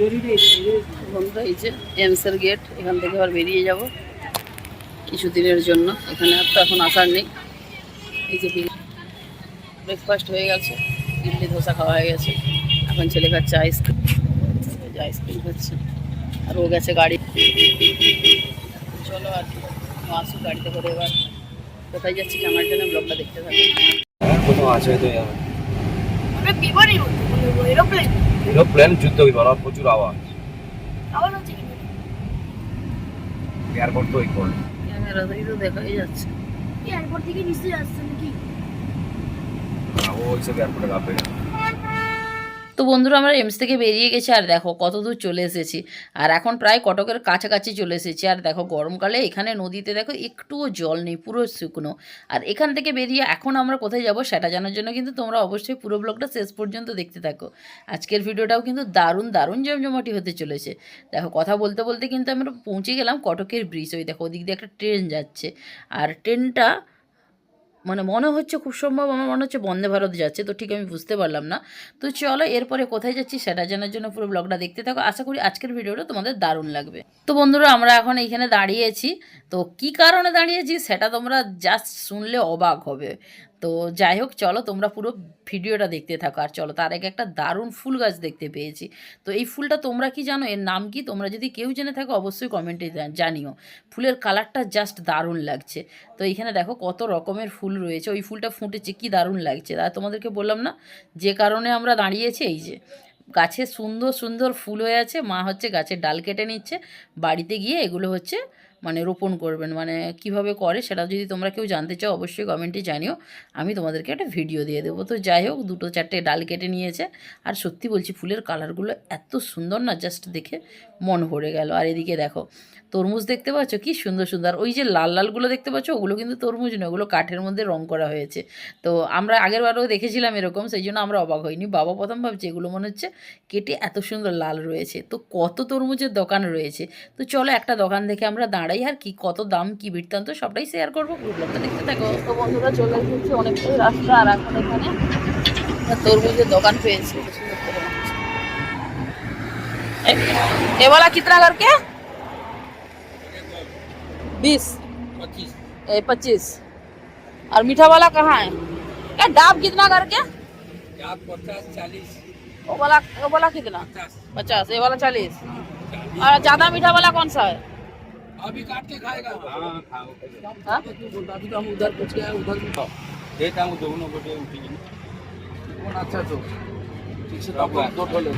বন্ধুরা এই যে এমসের গেট এখান থেকে আবার বেরিয়ে যাব কিছুদিনের জন্য। এখানে আর তো এখন আসার নেই। এই যে ব্রেকফাস্ট হয়ে গেছে ইডলি ধোসা খাওয়া হয়ে গেছে। এখন ছেলে খাচ্ছে আইসক্রিম আইসক্রিম খাচ্ছে। আর ও গেছে গাড়ি। চলো আর কি ও আসুক গাড়িতে করে এবার। কোথায় যাচ্ছি আমার জন্য ব্লগটা দেখতে থাকো। কোথাও আছে তো ওটা এরোপ্লেন যুদ্ধ বিমান আর প্রচুর আওয়াজ। আওয়াজ হচ্ছে কি এয়ারপোর্ট তো এই কোন ক্যামেরা থেকে তো দেখাই যাচ্ছে। এয়ারপোর্ট থেকে নিশ্চয়ই আসছে নাকি? ও ওইসব এয়ারপোর্টে গাবে তো বন্ধুরা, আমরা এমস থেকে বেরিয়ে গেছি আর দেখো কত দূর চলে এসেছি। আর এখন প্রায় কটকের কাছাকাছি চলে এসেছি। আর দেখো গরমকালে এখানে নদীতে দেখো একটুও জল নেই, পুরো শুকনো। আর এখান থেকে বেরিয়ে এখন আমরা কোথায় যাব সেটা জানার জন্য কিন্তু তোমরা অবশ্যই পুরো ব্লগটা শেষ পর্যন্ত দেখতে থাকো। আজকের ভিডিওটাও কিন্তু দারুণ দারুণ জমজমাটি হতে চলেছে। দেখো কথা বলতে বলতে কিন্তু আমরা পৌঁছে গেলাম কটকের ব্রিজ ওই দেখো ওদিক দিয়ে একটা ট্রেন যাচ্ছে। আর ট্রেনটা মানে মনে হচ্ছে খুব সম্ভব আমার মনে হচ্ছে বন্দে ভারত যাচ্ছে, তো ঠিক আমি বুঝতে পারলাম না। তো চলো এরপরে কোথায় যাচ্ছি সেটা জানার জন্য পুরো ব্লগটা দেখতে থাকো। আশা করি আজকের ভিডিওটা তোমাদের দারুণ লাগবে। তো বন্ধুরা আমরা এখন এইখানে দাঁড়িয়েছি, তো কি কারণে দাঁড়িয়েছি সেটা তোমরা জাস্ট শুনলে অবাক হবে। তো যাই হোক, চলো তোমরা পুরো ভিডিওটা দেখতে থাকো। আর চলো, তার আগে একটা দারুণ ফুল গাছ দেখতে পেয়েছি। তো এই ফুলটা তোমরা কি জানো? এর নাম কি? তোমরা যদি কেউ জেনে থাকো, অবশ্যই কমেন্টে জানিও। ফুলের কালারটা জাস্ট দারুণ লাগছে। তো এইখানে দেখো কত রকমের ফুল রয়েছে। ওই ফুলটা ফুটেছে, কি দারুণ লাগছে। আর তোমাদেরকে বললাম না, যে কারণে আমরা দাঁড়িয়েছি, এই যে গাছে সুন্দর সুন্দর ফুল হয়ে আছে। মা হচ্ছে গাছের ডাল কেটে নিচ্ছে। বাড়িতে গিয়ে এগুলো হচ্ছে মানে রোপণ করবেন মানে কীভাবে করে সেটা যদি তোমরা কেউ জানতে চাও, অবশ্যই কমেন্টে জানিও। আমি তোমাদেরকে একটা ভিডিও দিয়ে দেবো। তো যাই হোক, দুটো চারটে ডাল কেটে নিয়েছে। আর সত্যি বলছি, ফুলের কালারগুলো এত সুন্দর না জাস্ট দেখে মন ভরে গেল। আর এদিকে দেখো, তরমুজ দেখতে পাচ্ছ কি সুন্দর সুন্দর। ওই যে লাল লালগুলো দেখতে পাচ্ছ, ওগুলো কিন্তু তরমুজ নয়, ওগুলো কাঠের মধ্যে রং করা হয়েছে। তো আমরা আগের বারেও দেখেছিলাম এরকম, সেই জন্য আমরা অবাক হইনি। বাবা প্রথম ভাবছি, এগুলো মনে হচ্ছে কেটে এত সুন্দর লাল রয়েছে। তো কত তরমুজের দোকান রয়েছে। তো চলো একটা দোকান দেখে আমরা দাঁড়াই আর কি কত দাম কি বৃত্তান্ত সবটাই শেয়ার করবো ব্লগটা দেখতে থাকো তো বন্ধুরা চলে এসেছি অনেকটাই রাস্তা আর এখন এখানে তরমুজের দোকান পেয়েছি ये वाला कितना करके बीस ए पच्चीस और मीठा वाला कहाँ है क्या डाब कितना करके वो वाला वो वाला कितना पचास ये वाला चालीस और ज्यादा मीठा वाला कौन सा है अभी काट के खाएगा। हाँ, हाँ, हाँ, तो हम उधर उधर दोनों को अच्छा तो? ठीक तो तब दो ठो तो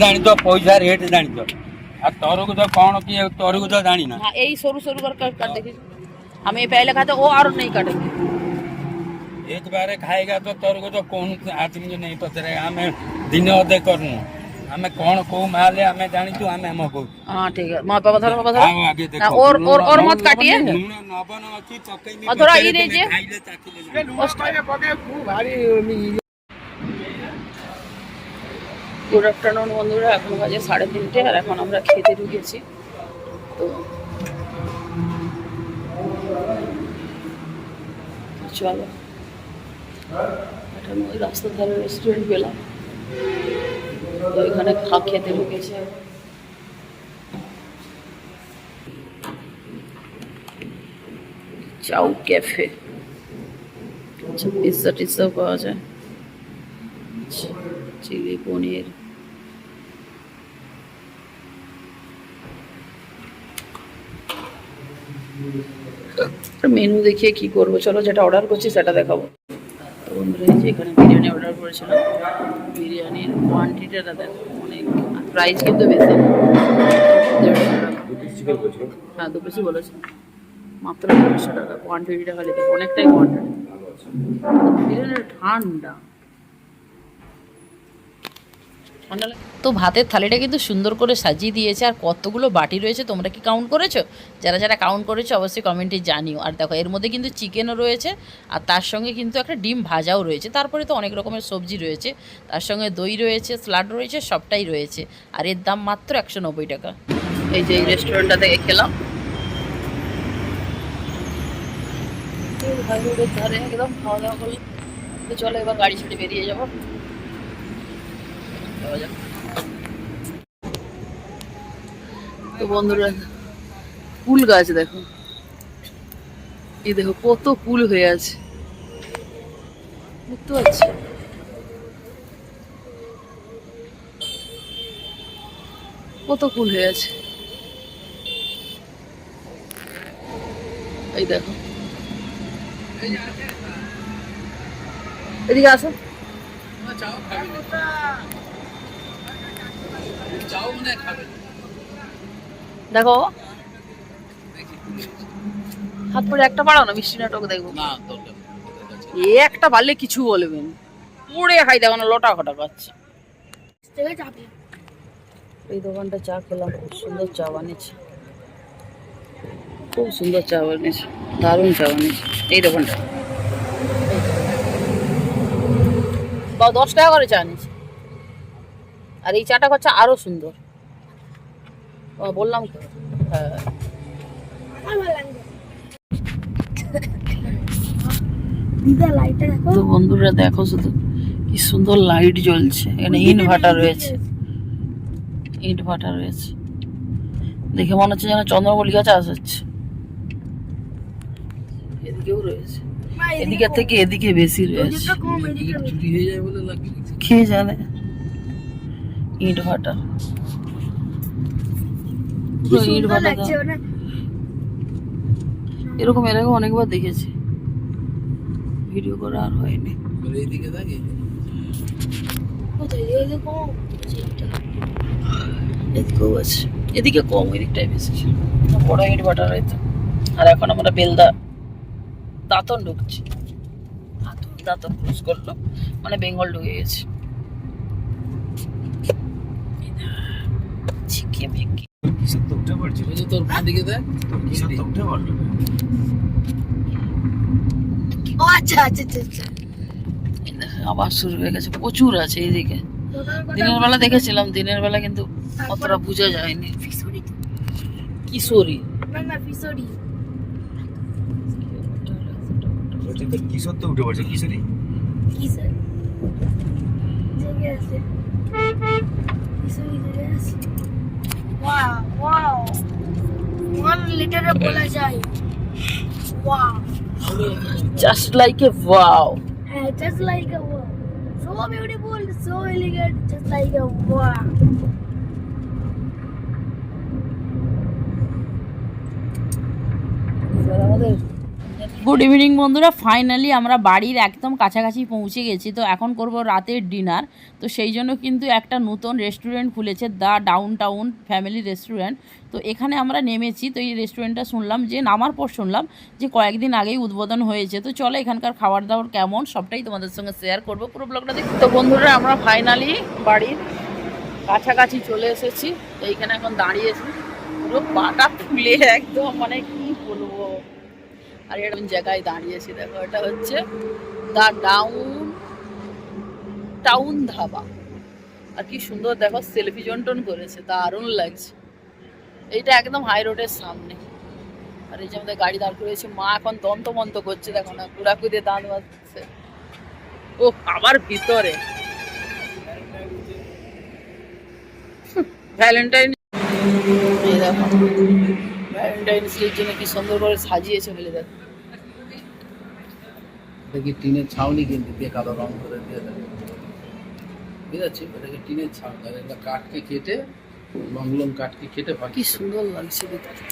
ଜାଣିଛ ପଇସା ରେଟ୍ तो ଆଉ ତରକୁ ତ କ'ଣ तो ତରକୁ ତ ଜାଣିନା। ଏଇ ସରୁ ସରୁ कर देखिए। हम ये पहले खाते वो और नहीं कटेंगे एक बार खाएगा तो तोर को तो कौन आदमी नहीं तो तेरे हमें दिन अधे करूँ। ଆମେ କ'ଣ କୋଉ ମାଲ ଆମେ ଜାଣିଛୁ ଆମେ ଆମ କହୁ ହଁ ଠିକ ମୋ ବାପା ଧର ବାପା ଧର ଆଗେ ଦେଖ ଓର ଓର ଓର ମତ କାଟିଏ ଲୁଣ ନବନ ଅଛି ପକେଇମି ଧର ଇ ରେ ଯେ ଖାଇଲେ ଚାଖିଲେ ଲୁଣ ପାଇଲେ ପକେଇ ଖୁ ଭାରି গুড আফটারনুন বন্ধুরা এখন বাজে সাড়ে তিনটে আর এখন আমরা খেতে ঢুকেছি তো চলো একটা ওই রাস্তার ধারে রেস্টুরেন্ট পেলাম তো এখানে খা খেতে ঢুকেছে চাউ ক্যাফে। আচ্ছা পিৎজা টিৎজাও পাওয়া যায়। চিলি পনির। মেনু দেখিয়ে কি করব? চলো যেটা অর্ডার করছি, সেটা দেখাবো। তো বন্ধুরা এই যে এখানে বিরিয়ানি অর্ডার করেছিলাম। বিরিয়ানির কোয়ান্টিটিটা দেখো অনেক। প্রাইস কিন্তু বেশি। হ্যাঁ দু পিসই বলেছে। মাত্র দেড়শো টাকা। কোয়ান্টিটিটা খালি অনেকটাই কোয়ান্টিটি বিরিয়ানিটা ঠান্ডা। তো ভাতের থালিটা কিন্তু সুন্দর করে সাজিয়ে দিয়েছে, আর কতগুলো বাটি রয়েছে তোমরা কি কাউন্ট করেছ? যারা যারা কাউন্ট করেছ অবশ্যই কমেন্টে জানিও। আর দেখো, এর মধ্যে কিন্তু চিকেনও রয়েছে, আর তার সঙ্গে কিন্তু একটা ডিম ভাজাও রয়েছে। তারপরে তো অনেক রকমের সবজি রয়েছে, তার সঙ্গে দই রয়েছে স্লাড রয়েছে, সবটাই রয়েছে। আর এর দাম মাত্র একশো নব্বই টাকা। এই যে এই রেস্টুরেন্টটা থেকে খেলাম। একদম খাওয়া দাওয়া চলো এবার গাড়ি ছেড়ে বেরিয়ে যাব। তো বন্ধুরা কুল গাছ দেখো। এই দেখো, কত কুল হয়ে আছে। দেখতে পাচ্ছি কত কুল হয়ে আছে। এই দেখো। এদিকে আসো চাও খাবে না। চাও মনে হয় খাবে না। দেখো। হাত পরে একটা পাড়াও না মিষ্টি নাটক দেখব। এ একটা পারলে কিছু বলবেন পড়ে খাই দেখো না লোটা ঘটা পাচ্ছে। এই দোকানটা চা খেলাম খুব সুন্দর চা বানিয়েছে। খুব সুন্দর চা বানিয়েছে দারুণ চা বানিয়েছে। এই দোকানটা। বা দশ টাকা করে চা নিয়েছে আর এই চাটা হচ্ছে আরও সুন্দর। ও, বললাম তো। হ্যাঁ। তো বন্ধুরা দেখো শুধু কি সুন্দর লাইট জ্বলছে। এখানে ইনভার্টার রয়েছে। ইনভার্টার রয়েছে। দেখে মনে হচ্ছে যেন চন্দ্রমল্লিকা চাষ হচ্ছে। এদিকেও রয়েছে। মা, এদিকের থেকে এদিকে বেশি রয়েছে। এদিকে লাগে জানে? সুন্দর ইনভার্টার লাগছে ওটা। এরকম এর আগে অনেকবার দেখেছি। ভিডিও করা আর হয়নি। এইদিকে থাকে এদিকেও আছে। এদিকে কম এদিকটাই বেশি ছিল। বড় ইনভার্টার হয়তো আর এখন আমরা বেলদা দাঁতন ঢুকছি। দাঁতন দাঁতন ক্রস করল। মানে বেঙ্গল ঢুকে গেছে। পড়ছিল ওই যে তোর বাঁ দিকে দেখ কিসের তো পড়ল ও আচ্ছা আচ্ছা আচ্ছা আচ্ছা। আবার শুরু হয়ে গেছে প্রচুর আছে এইদিকে। দিনের বেলা দেখেছিলাম দিনের বেলা কিন্তু অতটা বোঝা যায়নি। কিশোরী। না না ফিসুরি। কিশোর তো উঠে পড়ছে কিশোরই কি জেগে আছে। ফিসুরি জেগে আছে। ওয়াও ওয়াও ওয়ান লিটারে বলা যায় wow just like a wow হ্যাঁ just like a wow so beautiful so elegant just like a wow good evening বন্ধুরা। ফাইনালি আমরা বাড়ির একদম কাছাকাছি পৌঁছে গেছি। তো এখন করব রাতের ডিনার তো সেই জন্য কিন্তু একটা নতুন রেস্টুরেন্ট খুলেছে the downtown family restaurant তো এখানে আমরা নেমেছি। তো এই রেস্টুরেন্টটা শুনলাম যে, নামার পর শুনলাম যে, কয়েকদিন আগেই উদ্বোধন হয়েছে। তো চলো এখানকার খাবার দাবার কেমন, সবটাই তোমাদের সঙ্গে শেয়ার করব পুরো ব্লগটা দেখি তো বন্ধুরা, আমরা ফাইনালি বাড়ির কাছাকাছি চলে এসেছি। তো এইখানে এখন দাঁড়িয়েছি পুরো পাটা ফুলে একদম মানে কি বলব আর এরকম জায়গায় দাঁড়িয়েছি দেখো এটা হচ্ছে দা ডাউন, টাউন ধাবা। আর কি সুন্দর দেখো, সেলফি জন্টন করেছে, দারুণ লাগছে। এইটা একদম হাই রোডের সামনে। আর এই যে আমাদের গাড়ি দাঁড় করেছে মা এখন দন্তমন্ত করছে, দেখো না, কুড়াকুড়ি দাঁত বাজছে ও আবার ভিতরে। ভ্যালেন্টাইন দেখো। ডের জন্য কি সুন্দর করে সাজিয়েছে বলে দেখো। টিনের ছাউনি কিন্তু দিয়ে কালো রং করে দিয়ে দেয়। আছে এটাকে টিনের ছাউনি আর এটা কাঠকে কেটে লং লং কাঠকে কেটে কি সুন্দর লাগছে দেখতে।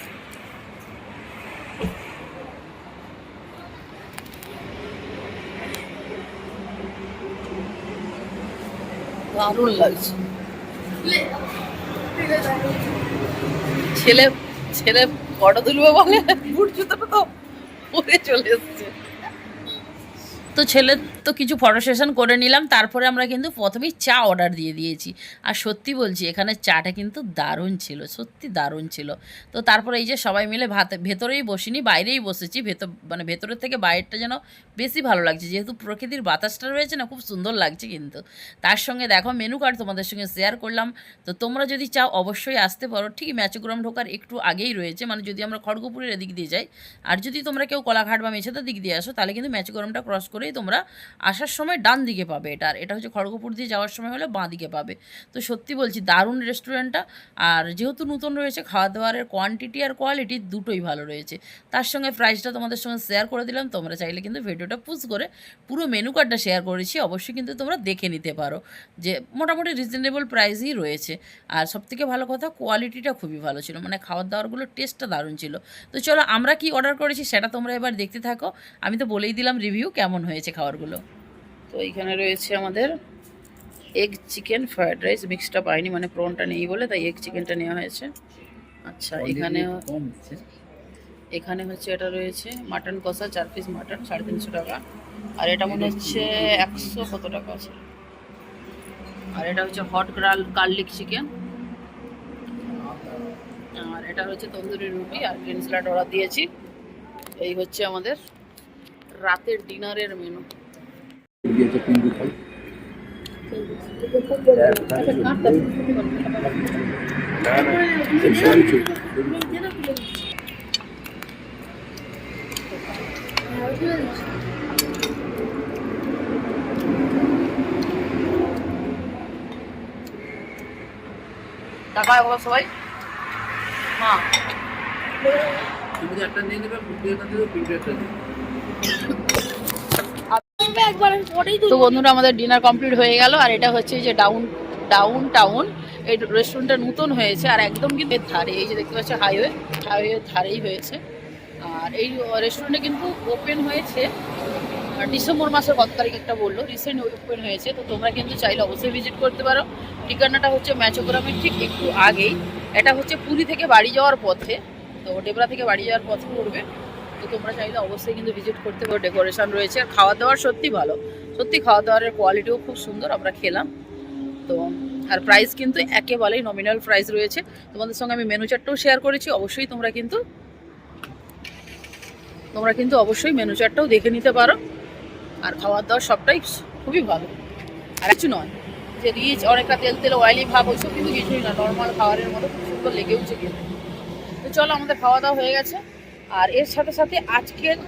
দারুণ লাগছে। ছেলে ছেলে ফটো তুলবে বলে বুট জুতোটা তো পরে চলে এসছে। তো ছেলে তো কিছু ফটো সেশন করে নিলাম, তারপরে আমরা কিন্তু প্রথমেই চা অর্ডার দিয়ে দিয়েছি। আর সত্যি বলছি, এখানে চাটা কিন্তু দারুণ ছিল, সত্যি দারুণ ছিল। তো তারপরে এই যে সবাই মিলে ভাত, ভেতরেই বসিনি, বাইরেই বসেছি, ভেতর মানে ভেতরের থেকে বাইরেটা যেন বেশি ভালো লাগছে। যেহেতু প্রকৃতির বাতাসটা রয়েছে না, খুব সুন্দর লাগছে কিন্তু। তার সঙ্গে দেখো মেনু কার্ড তোমাদের সঙ্গে শেয়ার করলাম। তো তোমরা যদি চাও, অবশ্যই আসতে পারো। ঠিক ম্যাচগ্রাম ঢোকার একটু আগেই রয়েছে মানে যদি আমরা খড়গপুরের এদিক দিয়ে যাই। আর যদি তোমরা কেউ কলাঘাট বা মেছেদার দিক দিয়ে আসো, তাহলে কিন্তু ম্যাচগ্রামটা ক্রস করেই তোমরা আসার সময় ডান দিকে পাবে এটা। আর এটা হচ্ছে খড়গপুর দিয়ে যাওয়ার সময় হলে বাঁ দিকে পাবে। তো সত্যি বলছি, দারুণ রেস্টুরেন্টটা আর যেহেতু নতুন রয়েছে খাওয়া দাওয়ারের কোয়ান্টিটি আর কোয়ালিটি দুটোই ভালো রয়েছে। তার সঙ্গে প্রাইসটা তোমাদের সঙ্গে শেয়ার করে দিলাম, তোমরা চাইলে কিন্তু ভিডিওটা পুজ করে পুরো মেনু কার্ডটা শেয়ার করেছি অবশ্যই কিন্তু তোমরা দেখে নিতে পারো যে মোটামুটি রিজনেবল প্রাইসই রয়েছে। আর সবথেকে ভালো কথা কোয়ালিটিটা খুবই ভালো ছিল। মানে খাওয়ার দাওয়ারগুলোর টেস্টটা দারুণ ছিল। তো চলো, আমরা কি অর্ডার করেছি সেটা তোমরা এবার দেখতে থাকো। আমি তো বলেই দিলাম রিভিউ কেমন হয়েছে খাবারগুলো। তো এইখানে রয়েছে আমাদের এগ চিকেন ফ্রায়েড রাইস মিক্সটা পাইনি মানে প্রনটা নেই বলে তাই এগ চিকেনটা নেওয়া হয়েছে। আচ্ছা এখানে এখানে হচ্ছে এটা রয়েছে মাটন কষা চার পিস মাটন সাড়ে তিনশো টাকা। আর এটা মনে হচ্ছে একশো কত টাকা আছে? আর এটা হচ্ছে হট গার্লিক চিকেন আর এটা হচ্ছে তন্দুরি রুটি আর গ্রিন স্যালাড অর্ডার দিয়েছি। এই হচ্ছে আমাদের রাতের ডিনারের মেনু দিয়েছে পিন্ডু খাই। টাকা বলো সবাই? হ্যাঁ। তুমি একটা নিয়ে নেবে একটা দেবে একটা দেবে। একবার আমি পরেই তো বন্ধুরা আমাদের ডিনার কমপ্লিট হয়ে গেল আর এটা হচ্ছে যে ডাউন ডাউন টাউন এই রেস্টুরেন্টটা নতুন হয়েছে আর একদম কিন্তু ধারে এই যে দেখতে পাচ্ছ হাইওয়ে হাইওয়ের ধারেই হয়েছে। আর এই রেস্টুরেন্টে কিন্তু ওপেন হয়েছে ডিসেম্বর মাসের কত তারিখ একটা বলল রিসেন্ট ওপেন হয়েছে তো তোমরা কিন্তু চাইলে অবশ্যই ভিজিট করতে পারো। ঠিকানাটা হচ্ছে ম্যাচোগ্রামের ঠিক একটু আগেই এটা হচ্ছে পুরী থেকে বাড়ি যাওয়ার পথে তো ডেবরা থেকে বাড়ি যাওয়ার পথে পড়বে। তো তোমরা চাইলে অবশ্যই কিন্তু ভিজিট করতে পারো ডেকোরেশন রয়েছে। আর খাওয়া দাওয়ার সত্যি ভালো। সত্যি খাওয়া দাওয়ার কোয়ালিটিও খুব সুন্দর, আমরা খেলাম। তো, আর প্রাইস কিন্তু একেবারেই নমিনাল প্রাইস রয়েছে। তোমাদের সঙ্গে আমি মেনু চার্টটাও শেয়ার করেছি, অবশ্যই তোমরা কিন্তু তোমরা কিন্তু অবশ্যই মেনু চার্টটাও দেখে নিতে পারো। আর খাওয়ার দাওয়ার সবটাই খুবই ভালো। আর কিছু নয়, যে রিচ, অনেকটা তেল তেল অয়েলি ভাব, ওইসব কিন্তু কিছুই না। নর্মাল খাবারের মতো, খুব সুন্দর লেগেওছে খেতে। তো চলো, আমাদের খাওয়া দাওয়া হয়ে গেছে। আর এর সাথে সাথে আজকের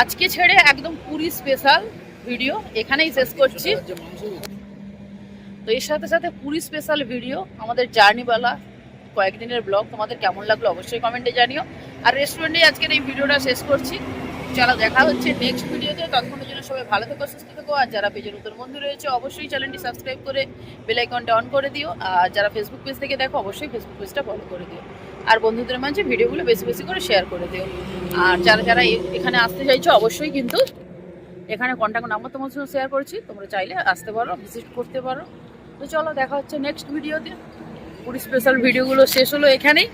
আজকে ছেড়ে একদম পুরি স্পেশাল ভিডিও এখানেই শেষ করছি। তো এর সাথে সাথে পুরি স্পেশাল ভিডিও আমাদের জার্নিওয়ালা কয়েকদিনের ব্লগ তোমাদের কেমন লাগল অবশ্যই কমেন্টে জানিও। আর রেস্টুরেন্টে আজকের এই ভিডিওটা শেষ করছি। চলো দেখা হচ্ছে নেক্সট ভিডিওতে ততক্ষণের জন্য সবাই ভালো থেকো, সুস্থ থেকো। আর যারা পেজের নতুন বন্ধু রয়েছে, অবশ্যই চ্যানেলটি সাবস্ক্রাইব করে বেল আইকনটা অন করে দিও। আর যারা ফেসবুক পেজ থেকে দেখো, অবশ্যই ফেসবুক পেজটা ফলো করে দিও। আর বন্ধুদের মাঝে ভিডিওগুলো বেশি বেশি করে শেয়ার করে দিও। আর যারা যারা এখানে আসতে চাইছো, অবশ্যই কিন্তু এখানে কন্ট্যাক্ট নাম্বার তোমার সঙ্গে শেয়ার করছি। তোমরা চাইলে আসতে পারো ভিজিট করতে পারো। তো চলো, দেখা হচ্ছে নেক্সট ভিডিওতে পুরী স্পেশাল ভিডিওগুলো শেষ হলো এখানেই।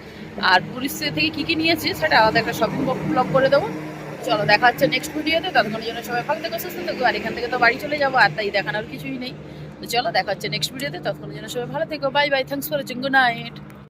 আর পুরী থেকে কী কী নিয়েছি সেটা আলাদা একটা শপিং ব্লগ করে দেবো। চলো, দেখা হচ্ছে নেক্সট ভিডিওতে ততক্ষণের জন্য সবাই ভালো থেকো, সুস্থ থেকো। আর এখান থেকে তো বাড়ি চলে যাব, আর তাই দেখানোর কিছুই নেই। তো চলো, দেখা হচ্ছে নেক্সট ভিডিওতে ততক্ষণের জন্য সবাই ভালো থেকো। Bye bye thanks for watching good night